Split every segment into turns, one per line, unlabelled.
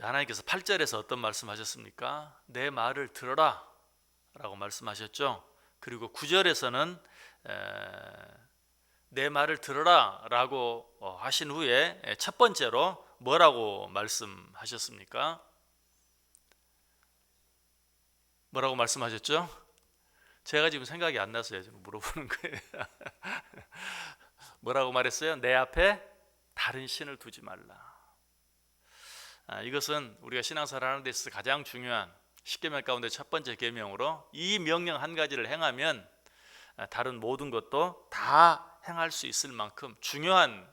하나님께서 8절에서 어떤 말씀하셨습니까? 내 말을 들어라 라고 말씀하셨죠. 그리고 9절에서는 내 말을 들어라 라고 어, 하신 후에 첫 번째로 뭐라고 말씀하셨습니까? 뭐라고 말씀하셨죠? 제가 지금 생각이 안 나서요. 지금 물어보는 거예요. 뭐라고 말했어요? 내 앞에 다른 신을 두지 말라. 아, 이것은 우리가 신앙생활 하는 데 있어서 가장 중요한 십계명 가운데 첫 번째 계명으로 이 명령 한 가지를 행하면 아, 다른 모든 것도 다 행할 수 있을 만큼 중요한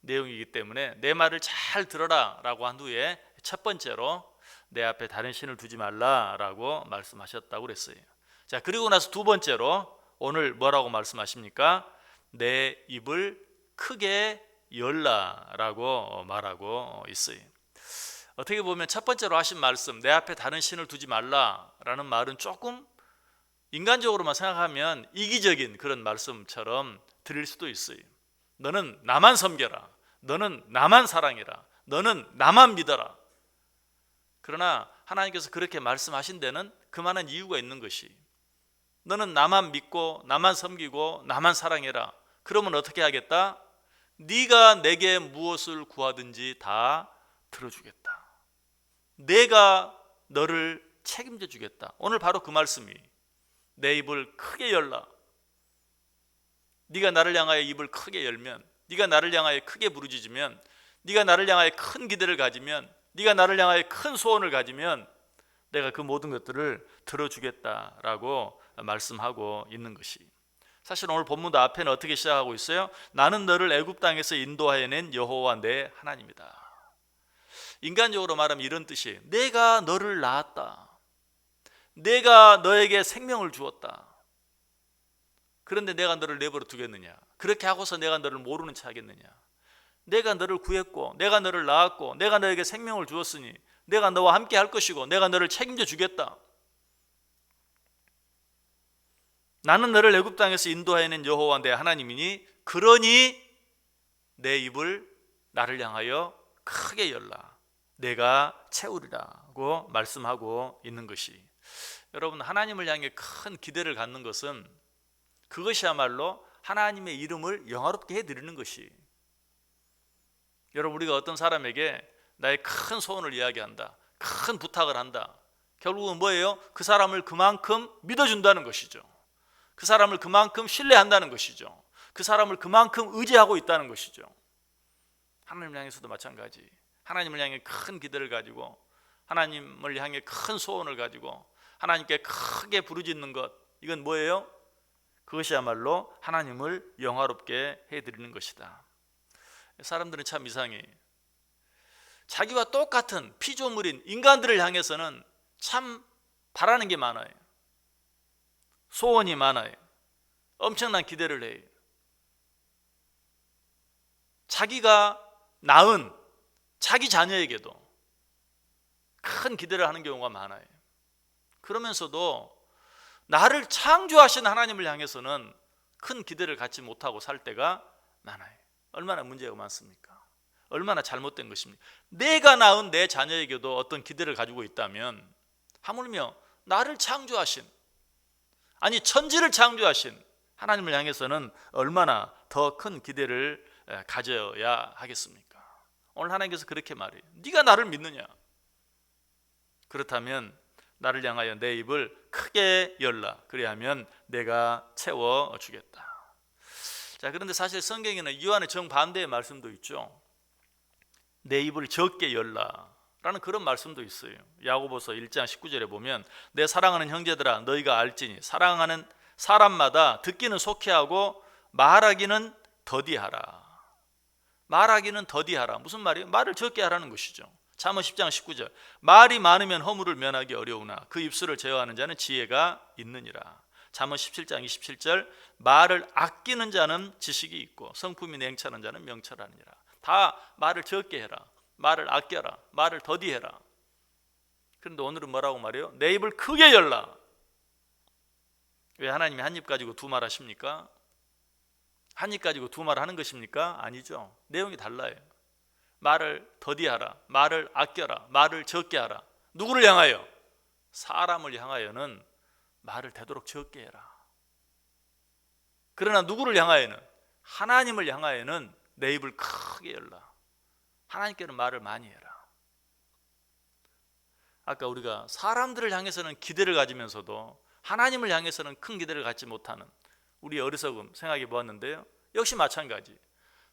내용이기 때문에 내 말을 잘 들어라라고 한 후에 첫 번째로 내 앞에 다른 신을 두지 말라라고 말씀하셨다고 그랬어요. 자, 그리고 나서 두 번째로 오늘 뭐라고 말씀하십니까? 내 입을 크게 열라라고 말하고 있어요. 어떻게 보면 첫 번째로 하신 말씀 내 앞에 다른 신을 두지 말라라는 말은 조금 인간적으로만 생각하면 이기적인 그런 말씀처럼 들릴 수도 있어요. 너는 나만 섬겨라. 너는 나만 사랑해라. 너는 나만 믿어라. 그러나 하나님께서 그렇게 말씀하신 데는 그만한 이유가 있는 것이 너는 나만 믿고 나만 섬기고 나만 사랑해라. 그러면 어떻게 하겠다? 네가 내게 무엇을 구하든지 다 들어주겠다. 내가 너를 책임져 주겠다. 오늘 바로 그 말씀이 내 입을 크게 열라. 네가 나를 향하여 입을 크게 열면 네가 나를 향하여 크게 부르짖으면 네가 나를 향하여 큰 기대를 가지면 네가 나를 향하여 큰 소원을 가지면 내가 그 모든 것들을 들어주겠다라고 말씀하고 있는 것이 사실 오늘 본문도 앞에는 어떻게 시작하고 있어요? 나는 너를 애굽 땅에서 인도하여 낸 여호와 내 하나님이다. 인간적으로 말하면 이런 뜻이 내가 너를 낳았다. 내가 너에게 생명을 주었다. 그런데 내가 너를 내버려 두겠느냐? 그렇게 하고서 내가 너를 모르는 체 하겠느냐? 내가 너를 구했고, 내가 너를 낳았고, 내가 너에게 생명을 주었으니, 내가 너와 함께 할 것이고, 내가 너를 책임져 주겠다. 나는 너를 애굽 땅에서 인도하여낸 여호와 내 하나님이니, 그러니 내 입을 나를 향하여 크게 열라. 내가 채우리라고 말씀하고 있는 것이 여러분 하나님을 향해 큰 기대를 갖는 것은 그것이야말로 하나님의 이름을 영화롭게 해드리는 것이 여러분 우리가 어떤 사람에게 나의 큰 소원을 이야기한다 큰 부탁을 한다 결국은 뭐예요? 그 사람을 그만큼 믿어준다는 것이죠. 그 사람을 그만큼 신뢰한다는 것이죠. 그 사람을 그만큼 의지하고 있다는 것이죠. 하나님 향해서도 마찬가지 하나님을 향해 큰 기대를 가지고 하나님을 향해 큰 소원을 가지고 하나님께 크게 부르짖는 것 이건 뭐예요? 그것이야말로 하나님을 영화롭게 해드리는 것이다. 사람들은 참 이상해. 자기와 똑같은 피조물인 인간들을 향해서는 참 바라는 게 많아요. 소원이 많아요. 엄청난 기대를 해요. 자기가 낳은 자기 자녀에게도 큰 기대를 하는 경우가 많아요. 그러면서도 나를 창조하신 하나님을 향해서는 큰 기대를 갖지 못하고 살 때가 많아요. 얼마나 문제가 많습니까? 얼마나 잘못된 것입니까? 내가 낳은 내 자녀에게도 어떤 기대를 가지고 있다면 하물며 나를 창조하신 아니 천지를 창조하신 하나님을 향해서는 얼마나 더 큰 기대를 가져야 하겠습니까? 오늘 하나님께서 그렇게 말해요. 네가 나를 믿느냐? 그렇다면 나를 향하여 내 입을 크게 열라. 그리하면 내가 채워 주겠다. 자, 그런데 사실 성경에는 이와의 정반대의 말씀도 있죠. 내 입을 적게 열라. 라는 그런 말씀도 있어요. 야고보서 1장 19절에 보면 내 사랑하는 형제들아 너희가 알지니 사랑하는 사람마다 듣기는 속히 하고 말하기는 더디하라. 말하기는 더디하라. 무슨 말이에요? 말을 적게 하라는 것이죠. 잠언 10장 19절 말이 많으면 허물을 면하기 어려우나 그 입술을 제어하는 자는 지혜가 있느니라 잠언 17장 27절 말을 아끼는 자는 지식이 있고 성품이 냉철한 자는 명철하니라 다 말을 적게 해라 말을 아껴라 말을 더디해라 그런데 오늘은 뭐라고 말해요? 내 입을 크게 열라 왜 하나님이 한 입 가지고 두 말 하십니까? 한 입 가지고 두 말 하는 것입니까? 아니죠 내용이 달라요 말을 더디하라. 말을 아껴라. 말을 적게 하라. 누구를 향하여? 사람을 향하여는 말을 되도록 적게 해라. 그러나 누구를 향하여는 하나님을 향하여는 내 입을 크게 열라. 하나님께는 말을 많이 해라. 아까 우리가 사람들을 향해서는 기대를 가지면서도 하나님을 향해서는 큰 기대를 갖지 못하는 우리 어리석음 생각해 보았는데요. 역시 마찬가지.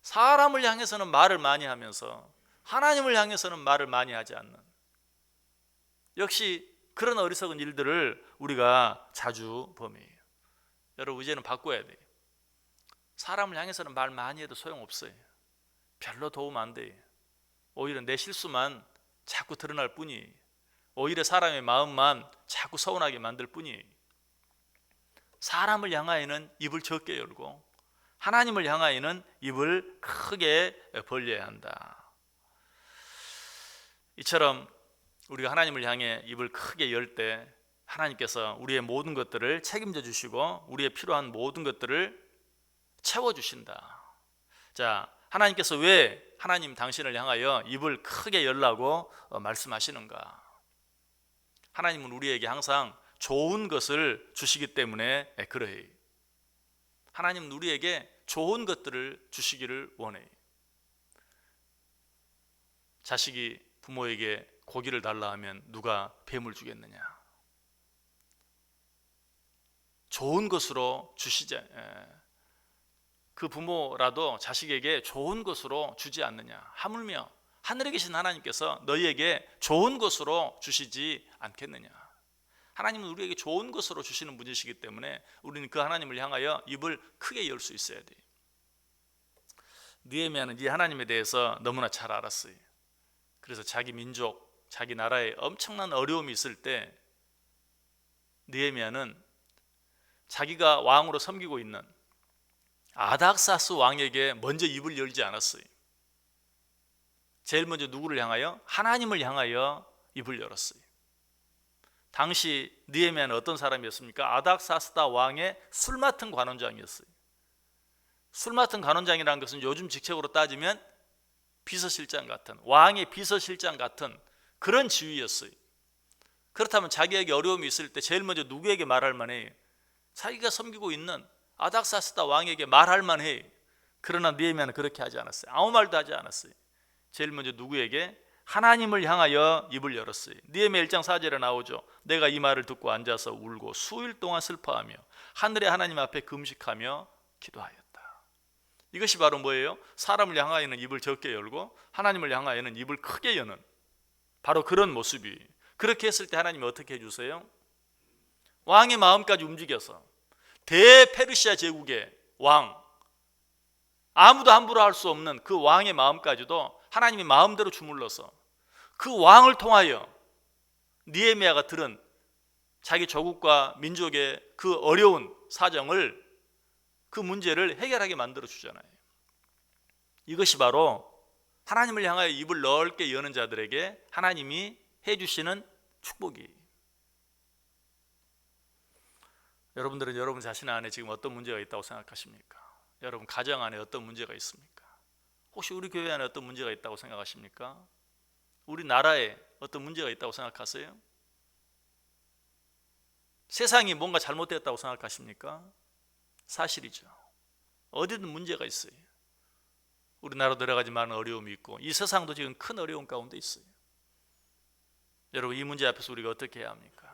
사람을 향해서는 말을 많이 하면서 하나님을 향해서는 말을 많이 하지 않는 역시 그런 어리석은 일들을 우리가 자주 범해요. 여러분 이제는 바꿔야 돼요. 사람을 향해서는 말 많이 해도 소용없어요. 별로 도움 안 돼요. 오히려 내 실수만 자꾸 드러날 뿐이에요. 오히려 사람의 마음만 자꾸 서운하게 만들 뿐이에요. 사람을 향하여는 입을 적게 열고 하나님을 향하여는 입을 크게 벌려야 한다. 이처럼 우리가 하나님을 향해 입을 크게 열 때 하나님께서 우리의 모든 것들을 책임져 주시고 우리의 필요한 모든 것들을 채워 주신다. 자, 하나님께서 왜 하나님 당신을 향하여 입을 크게 열라고 어, 말씀하시는가? 하나님은 우리에게 항상 좋은 것을 주시기 때문에 그러해요. 하나님은 우리에게 좋은 것들을 주시기를 원해요. 자식이 부모에게 고기를 달라 하면 누가 뱀을 주겠느냐? 좋은 것으로 주시자. 예. 그 부모라도 자식에게 좋은 것으로 주지 않느냐? 하물며 하늘에 계신 하나님께서 너희에게 좋은 것으로 주시지 않겠느냐? 하나님은 우리에게 좋은 것으로 주시는 분이시기 때문에 우리는 그 하나님을 향하여 입을 크게 열 수 있어야 돼. 느헤미야는 이 하나님에 대해서 너무나 잘 알았어요. 그래서 자기 민족, 자기 나라에 엄청난 어려움이 있을 때 느헤미야는 자기가 왕으로 섬기고 있는 아닥사스 왕에게 먼저 입을 열지 않았어요. 제일 먼저 누구를 향하여? 하나님을 향하여 입을 열었어요. 당시 느헤미야는 어떤 사람이었습니까? 아닥사스다 왕의 술 맡은 관원장이었어요. 술 맡은 관원장이라는 것은 요즘 직책으로 따지면 비서실장 같은 왕의 비서실장 같은 그런 지위였어요. 그렇다면 자기에게 어려움이 있을 때 제일 먼저 누구에게 말할 만해? 자기가 섬기고 있는 아닥사스다 왕에게 말할 만해. 그러나 느헤미야는 그렇게 하지 않았어요. 아무 말도 하지 않았어요. 제일 먼저 누구에게 하나님을 향하여 입을 열었어요. 느헤미야 1장 4절에 나오죠. 내가 이 말을 듣고 앉아서 울고 수일 동안 슬퍼하며 하늘의 하나님 앞에 금식하며 기도하였다. 이것이 바로 뭐예요? 사람을 향하여는 입을 적게 열고 하나님을 향하여는 입을 크게 여는 바로 그런 모습이 그렇게 했을 때 하나님이 어떻게 해주세요? 왕의 마음까지 움직여서 대페르시아 제국의 왕 아무도 함부로 할 수 없는 그 왕의 마음까지도 하나님이 마음대로 주물러서 그 왕을 통하여 니에미아가 들은 자기 조국과 민족의 그 어려운 사정을 그 문제를 해결하게 만들어 주잖아요. 이것이 바로 하나님을 향하여 입을 넓게 여는 자들에게 하나님이 해 주시는 축복이. 여러분들은 여러분 자신 안에 지금 어떤 문제가 있다고 생각하십니까? 여러분 가정 안에 어떤 문제가 있습니까? 혹시 우리 교회 안에 어떤 문제가 있다고 생각하십니까? 우리 나라에 어떤 문제가 있다고 생각하세요? 세상이 뭔가 잘못되었다고 생각하십니까? 사실이죠. 어디든 문제가 있어요. 우리나라도 여러 가지 많은 어려움이 있고 이 세상도 지금 큰 어려움 가운데 있어요. 여러분 이 문제 앞에서 우리가 어떻게 해야 합니까?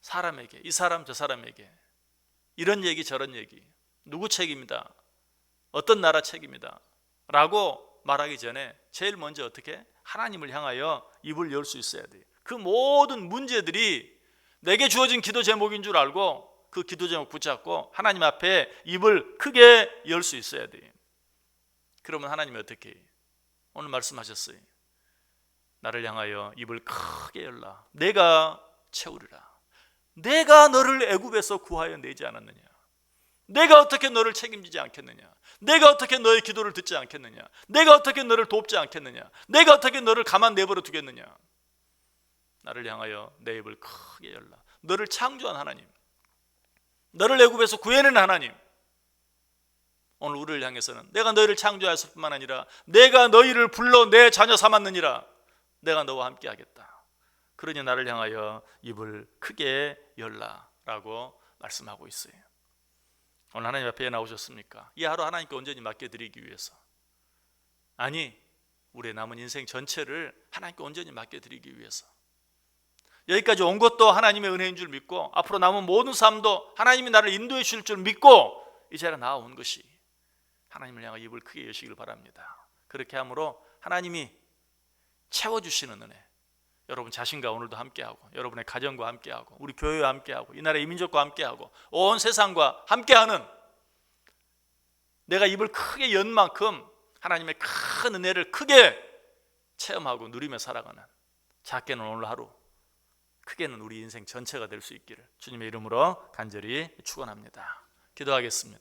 사람에게 이 사람 저 사람에게 이런 얘기 저런 얘기 누구 책임이다 어떤 나라 책임이다 라고 말하기 전에 제일 먼저 어떻게? 하나님을 향하여 입을 열 수 있어야 돼요 그 모든 문제들이 내게 주어진 기도 제목인 줄 알고 그 기도 제목 붙잡고 하나님 앞에 입을 크게 열 수 있어야 돼요 그러면 하나님이 어떻게? 해요? 오늘 말씀하셨어요. 나를 향하여 입을 크게 열라. 내가 채우리라. 내가 너를 애굽에서 구하여 내지 않았느냐? 내가 어떻게 너를 책임지지 않겠느냐? 내가 어떻게 너의 기도를 듣지 않겠느냐? 내가 어떻게 너를 돕지 않겠느냐? 내가 어떻게 너를 가만 내버려 두겠느냐? 나를 향하여 내 입을 크게 열라. 너를 창조한 하나님, 너를 애굽에서 구해낸 하나님, 오늘 우리를 향해서는 내가 너희를 창조하였을 뿐만 아니라 내가 너희를 불러 내 자녀 삼았느니라 내가 너와 함께 하겠다 그러니 나를 향하여 입을 크게 열라라고 말씀하고 있어요 오늘 하나님 앞에 나오셨습니까? 이 하루 하나님께 온전히 맡겨드리기 위해서 아니 우리의 남은 인생 전체를 하나님께 온전히 맡겨드리기 위해서 여기까지 온 것도 하나님의 은혜인 줄 믿고 앞으로 남은 모든 삶도 하나님이 나를 인도해 주실 줄 믿고 이 자리에 나온 것이 하나님을 향해 입을 크게 여시길 바랍니다. 그렇게 함으로 하나님이 채워주시는 은혜 여러분 자신과 오늘도 함께하고 여러분의 가정과 함께하고 우리 교회와 함께하고 이 나라의 민족과 함께하고 온 세상과 함께하는 내가 입을 크게 연 만큼 하나님의 큰 은혜를 크게 체험하고 누리며 살아가는 작게는 오늘 하루 크게는 우리 인생 전체가 될 수 있기를 주님의 이름으로 간절히 축원합니다. 기도하겠습니다.